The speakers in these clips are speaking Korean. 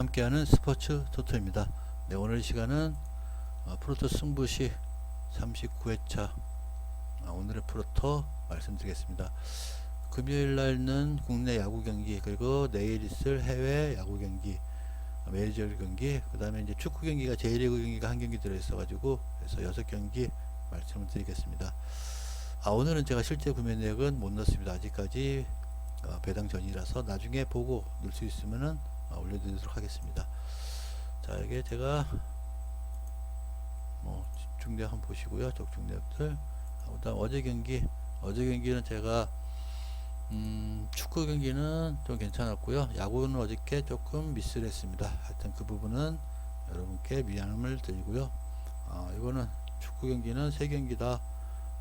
함께하는 스포츠 토토입니다. 네, 오늘 시간은 어, 프로토 승부시 39회차 아, 오늘의 프로토 말씀드리겠습니다. 금요일 날은 국내 야구 경기 그리고 내일 있을 해외 야구 경기 어, 메이저리 경기 그 다음에 이제 축구 경기가 J리그 경기가 한 경기 들어 있어 가지고 그래서 여섯 경기 말씀을 드리겠습니다. 아 오늘은 제가 실제 구매 내역은 못 넣었습니다. 아직까지 어, 배당 전이라서 나중에 보고 넣을 수 있으면은 어, 올려드리도록 하겠습니다. 자 이게 제가 뭐 집중력 한번 보시고요. 적중력들 아, 그다음 어제 경기 어제 경기는 제가 음, 축구 경기는 좀 괜찮았고요. 야구는 어저께 조금 미스를 했습니다. 하여튼 그 부분은 여러분께 미안함을 드리고요. 아, 이거는 축구 경기는 세 경기 다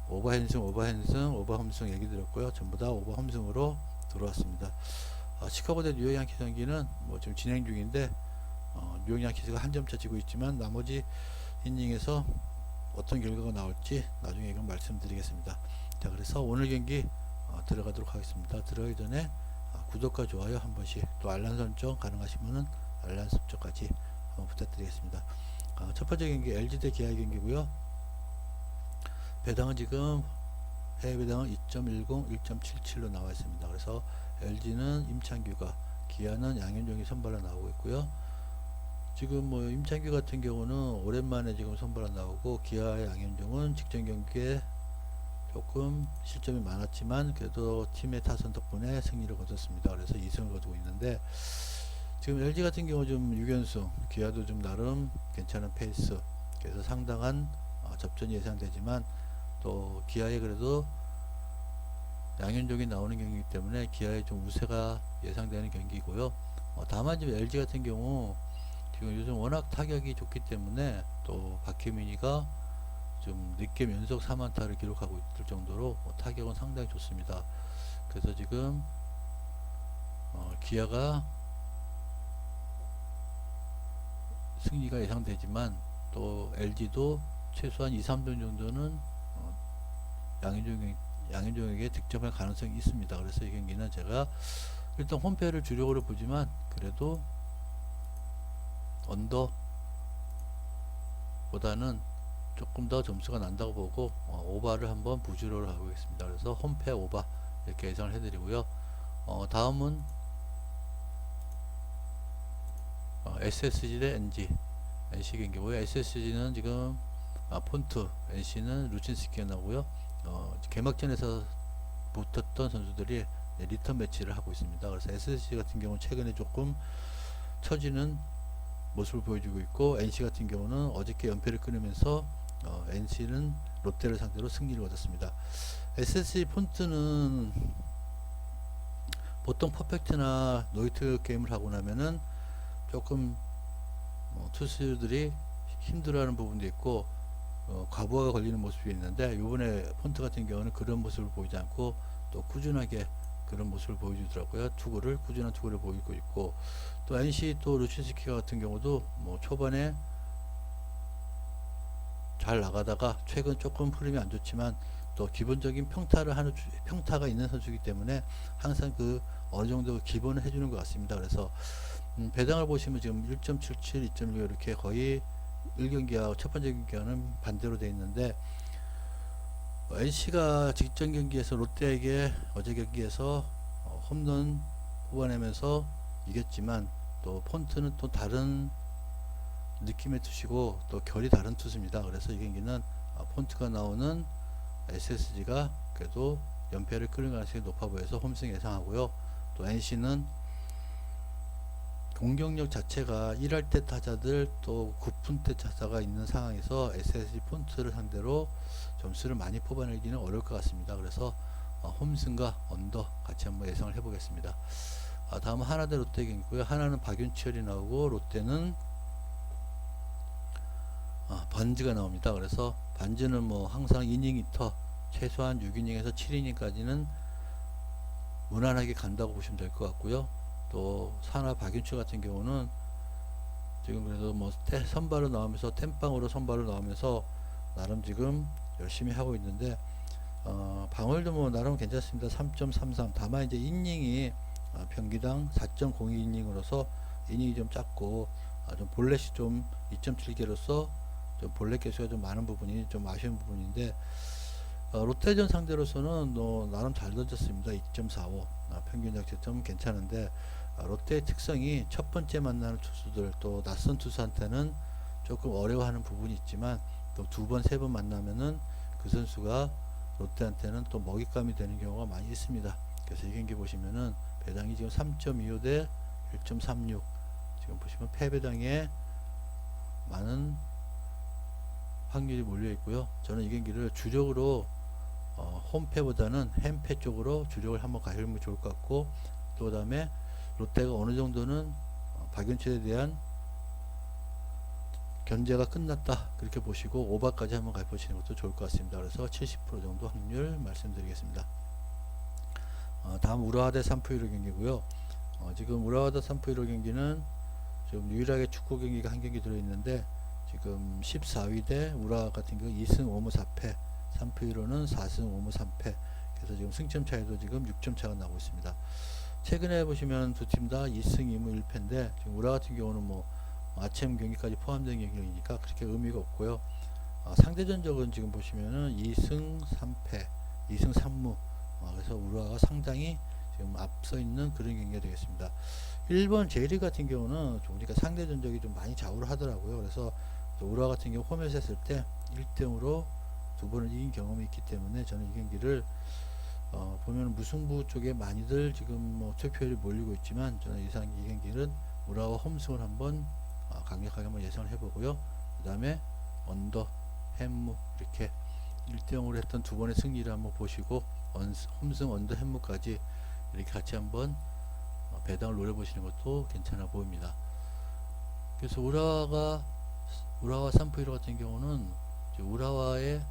오버핸승, 오버핸승, 오버홈승 얘기 드렸고요. 전부 다 오버홈승으로 들어왔습니다. 어, 시카고 대 뉴욕 양키스 경기는 뭐 지금 진행 중인데 어, 뉴욕 양키스가 한 점차 지고 있지만 나머지 이닝에서 어떤 결과가 나올지 나중에 이건 말씀드리겠습니다. 자 그래서 오늘 경기 어, 들어가도록 하겠습니다. 들어가기 전에 어, 구독과 좋아요 한 번씩 또 알람 설정 가능하시면은 알람 설정까지 한번 부탁드리겠습니다. 어, 첫 번째 경기 LG 대 기아 경기고요. 배당은 지금 해외 배당은 2.10, 1.77로 나와 있습니다. 그래서 LG는 임창규가, 기아는 양현종이 선발로 나오고 있고요. 지금 뭐 임창규 같은 경우는 오랜만에 지금 선발로 나오고 기아의 양현종은 직전 경기에 조금 실점이 많았지만 그래도 팀의 타선 덕분에 승리를 거뒀습니다. 그래서 2승을 거두고 있는데 지금 LG 같은 경우 좀 6연승, 기아도 좀 나름 괜찮은 페이스. 그래서 상당한 어, 접전이 예상되지만 또 기아에 그래도 양현종이 나오는 경기이기 때문에 기아의 좀 우세가 예상되는 경기이고요. 어, 다만 지금 LG 같은 경우 지금 요즘 워낙 타격이 좋기 때문에 또 박혜민이가 좀 늦게 연속 3안타를 기록하고 있을 정도로 뭐 타격은 상당히 좋습니다. 그래서 지금 어, 기아가 승리가 예상되지만 또 LG도 최소한 2, 3점 정도는 어, 양현종 양현종에게 득점할 가능성이 있습니다. 그래서 이 경기는 제가 일단 홈페를 주력으로 보지만 그래도 언더 보다는 조금 더 점수가 난다고 보고 어, 오바를 한번 부주로를 하고 있습니다. 그래서 홈페 오바 이렇게 예상을 해드리고요. 어, 다음은 어, SSG 대 NG NC 경기고요. SSG는 지금 아, 폰트 NC는 루친스키가 나오고요. 어, 개막전에서 붙었던 선수들이 네, 리턴 매치를 하고 있습니다. 그래서 SSG 같은 경우는 최근에 조금 처지는 모습을 보여주고 있고 NC 같은 경우는 어저께 연패를 끊으면서 어, NC는 롯데를 상대로 승리를 거뒀습니다. SSG 폰트는 보통 퍼펙트나 노이트 게임을 하고 나면은 조금 어, 투수들이 힘들어하는 부분도 있고 어, 과부하가 걸리는 모습이 있는데 이번에 폰트 같은 경우는 그런 모습을 보이지 않고 또 꾸준하게 그런 모습을 보여주더라고요. 투구를 꾸준한 투구를 보이고 있고 또 NC 또 루치스키 같은 경우도 뭐 초반에 잘 나가다가 최근 조금 흐름이 안 좋지만 또 기본적인 평타를 하는 주- 평타가 있는 선수이기 때문에 항상 그 어느 정도 기본을 해주는 것 같습니다. 그래서 음, 배당을 보시면 지금 1.77, 2.6 이렇게 거의 1경기와 첫 번째 경기와는 반대로 되어 있는데 어, NC가 직전 경기에서 롯데에게 어제 경기에서 어, 홈런 뽑아내면서 이겼지만 또 폰트는 또 다른 느낌의 투시고 또 결이 다른 투수입니다. 그래서 이 경기는 어, 폰트가 나오는 SSG가 그래도 연패를 끌는 가능성이 높아 보여서 홈승 예상하고요. 또 NC는 공격력 자체가 1할 때 타자들 또 9분 때 타자가 있는 상황에서 SSG 폰트를 상대로 점수를 많이 뽑아내기는 어려울 것 같습니다. 그래서 어, 홈승과 언더 같이 한번 예상을 해보겠습니다. 아, 다음은 하나 대 롯데 경기고요. 하나는 박윤철이 나오고 롯데는 아, 반지가 나옵니다. 그래서 반지는 뭐 항상 이닝 이터 최소한 6이닝에서 7이닝까지는 무난하게 간다고 보시면 될 것 같고요. 또 산하 박윤철 같은 경우는 지금 그래도 뭐 태- 선발로 나오면서 템빵으로 선발로 나오면서 나름 지금 열심히 하고 있는데 어, 방울도 뭐 나름 괜찮습니다. 3.33 다만 이제 이닝이 어, 평기당 4.02이닝으로서 이닝이 좀 작고 아, 좀 볼넷이 좀 2.7개로서 좀 볼넷 개수가 좀 많은 부분이 좀 아쉬운 부분인데 어, 롯데전 상대로서는 어, 나름 잘 던졌습니다. 2.45 아, 평균 자책점 괜찮은데 아, 롯데의 특성이 첫 번째 만나는 투수들 또 낯선 투수한테는 조금 어려워하는 부분이 있지만 또 두 번 세 번 만나면은 그 선수가 롯데한테는 또 먹잇감이 되는 경우가 많이 있습니다. 그래서 이 경기 보시면은 배당이 지금 3.25 대 1.36 지금 보시면 패배당에 많은 확률이 몰려 있고요. 저는 이 경기를 주력으로 어, 홈패보다는 햄패 쪽으로 주력을 한번 가시면 좋을 것 같고 또 그다음에 롯데가 어느 정도는 어, 박윤철에 대한 견제가 끝났다 그렇게 보시고 오바까지 한번 가보시는 것도 좋을 것 같습니다. 그래서 70% 정도 확률 말씀드리겠습니다. 어, 다음 우라와 대 산푸이로 경기고요. 어, 지금 우라와 대 산푸이로 경기는 지금 유일하게 축구 경기가 한 경기 들어있는데 지금 14위 대 우라 같은 경우 2승 5무 4패 산푸이로는 4승 5무 3패 그래서 지금 승점 차이도 지금 6점 차가 나고 있습니다. 최근에 보시면 두 팀 다 2승 2무 1패인데 지금 우라 같은 경우는 뭐 아침 경기까지 포함된 경기이니까 그렇게 의미가 없고요. 어, 상대 전적은 지금 보시면은 2승 3패, 2승 3무. 어, 그래서 우라가 상당히 지금 앞서 있는 그런 경기가 되겠습니다. 1번 제리 같은 경우는 좀 우리가 상대 전적이 좀 많이 좌우를 하더라고요. 그래서 또 우라 같은 경우 홈에서 했을 때 1등으로 두 번을 이긴 경험이 있기 때문에 저는 이 경기를 어, 보면 무승부 쪽에 많이들 지금 뭐 투표율이 몰리고 있지만 저는 이상 이 경기는 우라와 홈승을 한번 어, 강력하게 한번 예상을 해보고요. 그 다음에 언더, 햄무 이렇게 1대0으로 했던 두 번의 승리를 한번 보시고 언, 홈승, 언더, 햄무까지 이렇게 같이 한번 어, 배당을 노려보시는 것도 괜찮아 보입니다. 그래서 우라가 우라와 산푸이로 같은 경우는 우라와의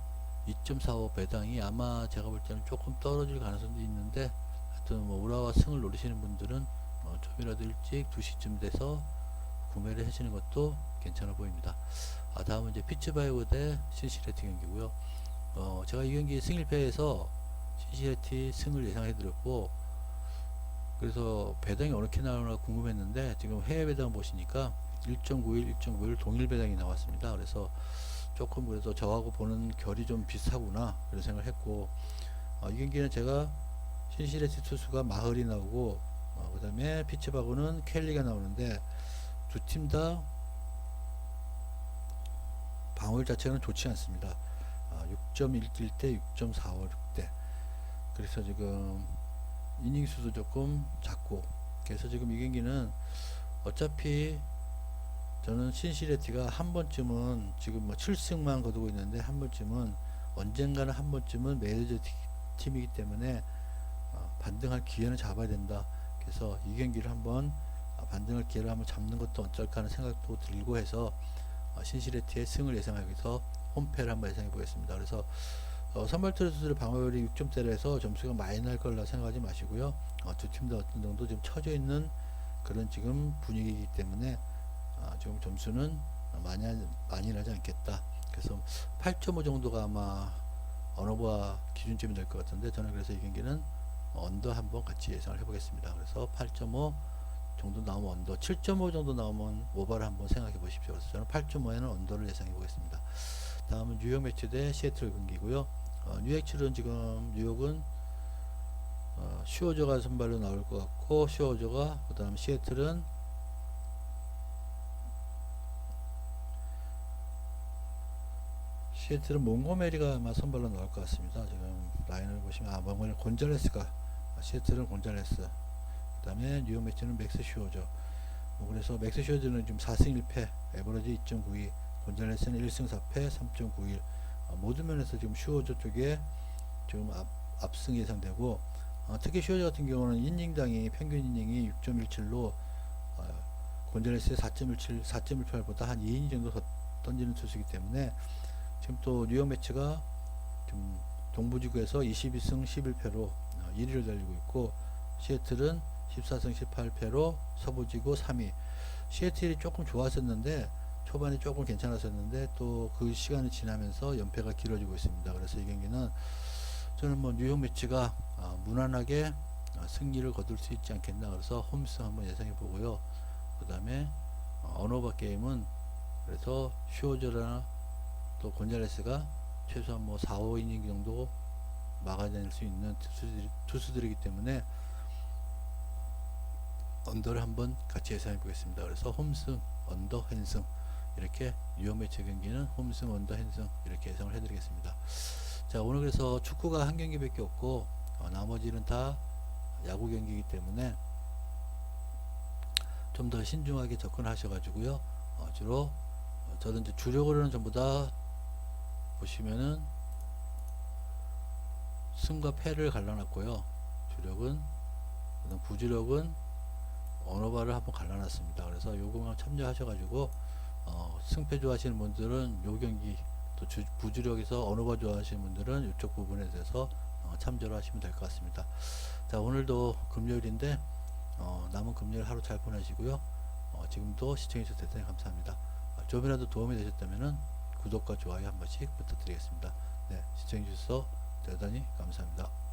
2.45 배당이 아마 제가 볼 때는 조금 떨어질 가능성도 있는데 하여튼 뭐 우라와 승을 노리시는 분들은 어, 좀이라도 일찍 2시쯤 돼서 구매를 하시는 것도 괜찮아 보입니다. 아, 다음은 이제 피츠바이오 대 신시레티 경기고요. 어, 제가 이 경기 승일패에서 신시레티 승을 예상해 드렸고 그래서 배당이 어떻게 나오나 궁금했는데 지금 해외 배당 보시니까 1.91, 1.91 동일 배당이 나왔습니다. 그래서 조금 그래도 저하고 보는 결이 좀 비슷하구나 그런 생각을 했고 어, 이 경기는 제가 신시레티 투수가 마흘이 나오고 어, 그 다음에 피츠바고는 켈리가 나오는데 두 팀 다 방어율 자체는 좋지 않습니다. 아, 6.11대 6.456대 그래서 지금 이닝 수도 조금 작고 그래서 지금 이 경기는 어차피 저는 신시레티가 한 번쯤은 지금 뭐 7승만 거두고 있는데 한 번쯤은 언젠가는 한 번쯤은 메이저 티- 팀이기 때문에 어, 반등할 기회는 잡아야 된다. 그래서 이 경기를 한번 어, 반등할 기회를 한번 잡는 것도 어떨까 하는 생각도 들고 해서 어, 신시레티의 승을 예상하기 위해서 홈패를 한번 예상해 보겠습니다. 그래서 어, 선발 투수들의 방어율이 6점대라서 점수가 많이 날 거라 생각하지 마시고요. 어, 두팀 다 어떤 정도 지금 처져 있는 그런 지금 분위기이기 때문에 아, 지금 점수는 많이 하- 많이 나지 않겠다. 그래서 8.5 정도가 아마 언어바 기준점이 될 것 같은데 저는 그래서 이 경기는 언더 한번 같이 예상을 해보겠습니다. 그래서 8.5 정도 나오면 언더, 7.5 정도 나오면 오버를 한번 생각해 보십시오. 그래서 저는 8.5에는 언더를 예상해 보겠습니다. 다음은 뉴욕 매치 대 시애틀 경기고요. 어, 뉴욕 칠은 지금 뉴욕은 어, 슈어저가 선발로 나올 것 같고 슈어저가 그다음 시애틀은 시애틀은 몽고메리가 아마 선발로 나올 것 같습니다. 지금 라인을 보시면 아 몽고메리 곤잘레스가 아, 시애틀은 곤잘레스. 그다음에 뉴욕 매치는 맥스 슈어저 뭐 그래서 맥스 슈어저는 지금 4승 1패 에버러지 2.92 곤잘레스는 1승 4패 3.91 아, 모든 면에서 지금 슈어저 쪽에 지금 앞, 압승 예상되고 어, 특히 슈어저 같은 경우는 이닝당이 평균 이닝이 6.17로 어, 곤잘레스의 4.17 4.18보다 한 2이닝 정도 더 던지는 투수이기 때문에 지금 또 뉴욕 매치가 좀 동부지구에서 22승 11패로 어, 1위를 달리고 있고 시애틀은 14승 18패로 서부지구 3위. 시애틀이 조금 좋았었는데 초반에 조금 괜찮았었는데 또 그 시간이 지나면서 연패가 길어지고 있습니다. 그래서 이 경기는 저는 뭐 뉴욕 매치가 아, 무난하게 아, 승리를 거둘 수 있지 않겠나 그래서 홈스 한번 예상해 보고요. 그 다음에 언어바 게임은 그래서 슈어저나 또 곤잘레스가 최소한 뭐 4, 5이닝 정도 막아낼 수 있는 투수들, 투수들이기 때문에 언더를 한번 같이 예상해 보겠습니다. 그래서 홈승, 언더, 핸승 이렇게 매치 경기는 홈승, 언더, 핸승 이렇게 예상을 해드리겠습니다. 자 오늘 그래서 축구가 한 경기밖에 없고 어, 나머지는 다 야구 경기이기 때문에 좀 더 신중하게 접근하셔가지고요. 어, 주로 어, 저는 이제 주력으로는 전부 다 보시면은 승과 패를 갈라놨고요. 주력은 부주력은 언어바를 한번 갈라놨습니다. 그래서 요거만 참조하셔가지고 어, 승패 좋아하시는 분들은 요 경기 또 주, 부주력에서 언어바 좋아하시는 분들은 이쪽 부분에 대해서 어, 참조를 하시면 될 것 같습니다. 자 오늘도 금요일인데 어, 남은 금요일 하루 잘 보내시고요. 어, 지금도 시청해주셔서 대단히 감사합니다. 어, 조금이라도 도움이 되셨다면 구독과 좋아요 한 번씩 부탁드리겠습니다. 네, 시청해주셔서 대단히 감사합니다.